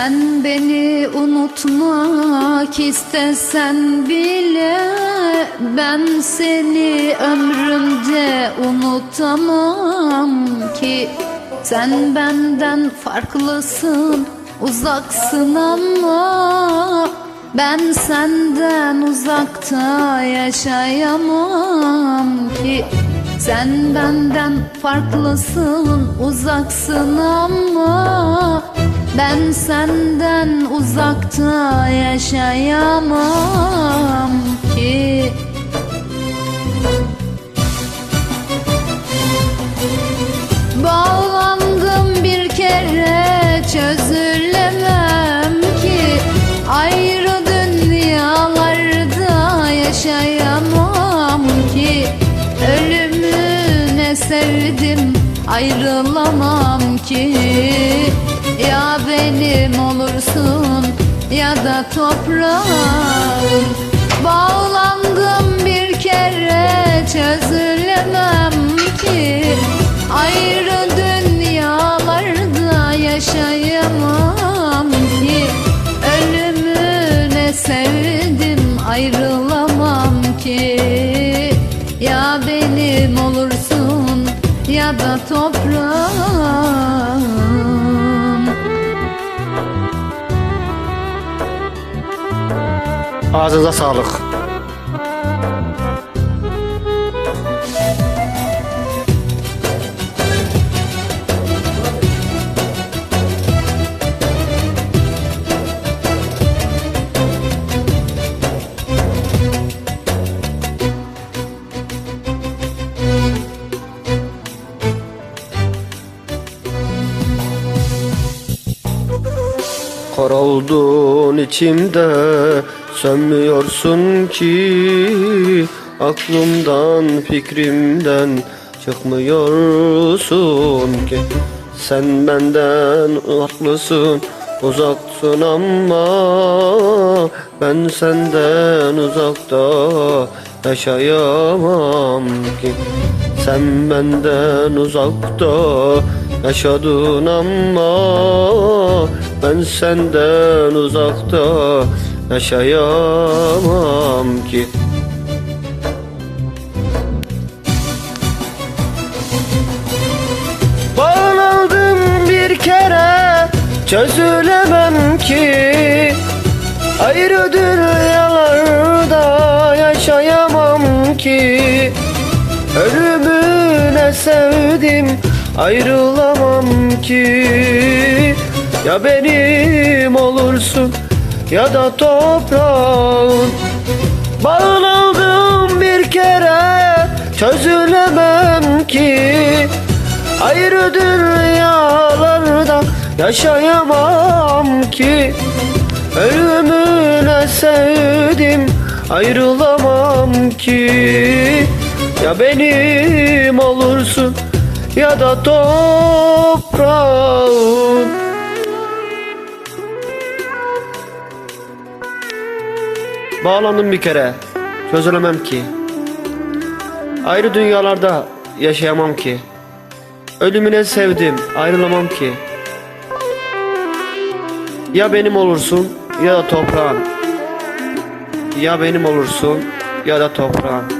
Sen beni unutmak istesen bile Ben seni ömrümde unutamam ki. Sen benden farklısın uzaksın ama Ben senden uzakta yaşayamam ki. Sen benden farklısın uzaksın ama ben senden uzakta yaşayamam ki. Bağlandım bir kere çözülemem ki. Ayrı dünyalarda yaşayamam ki. Ölümü ne sevdim ayrılamam ki Ya benim olursun ya da toprağım. Bağlandım bir kere çözülemem ki. Ayrı dünyalarda yaşayamam ki. Ölümü ne sevdim ayrılamam ki. Ya benim olursun ya da toprağım Ağzınıza sağlık. Kor oldun içimde Sönmüyorsun ki Aklımdan fikrimden Çıkmıyorsun ki? Sen benden haklısın Uzaksın ama Ben senden uzakta Yaşayamam ki. Sen benden uzakta Yaşadın ama ben senden uzakta yaşayamam ki. Bağlandım bir kere çözülemem ki. Ayrı dünyalarda yaşayamam ki. Ölümüne sevdim ayrılamam ki. Ya benim olursun ya da toprağın. Bağlandım bir kere çözülemem ki. Ayrı dünyalarda yaşayamam ki. Ölümüne sevdim ayrılamam ki. Ya benim olursun ya da toprağın. Bağlandım bir kere. Çözülemem ki. Ayrı dünyalarda yaşayamam ki. Ölümüne sevdim ayrılamam ki. Ya benim olursun ya da toprağın. Ya benim olursun ya da toprağın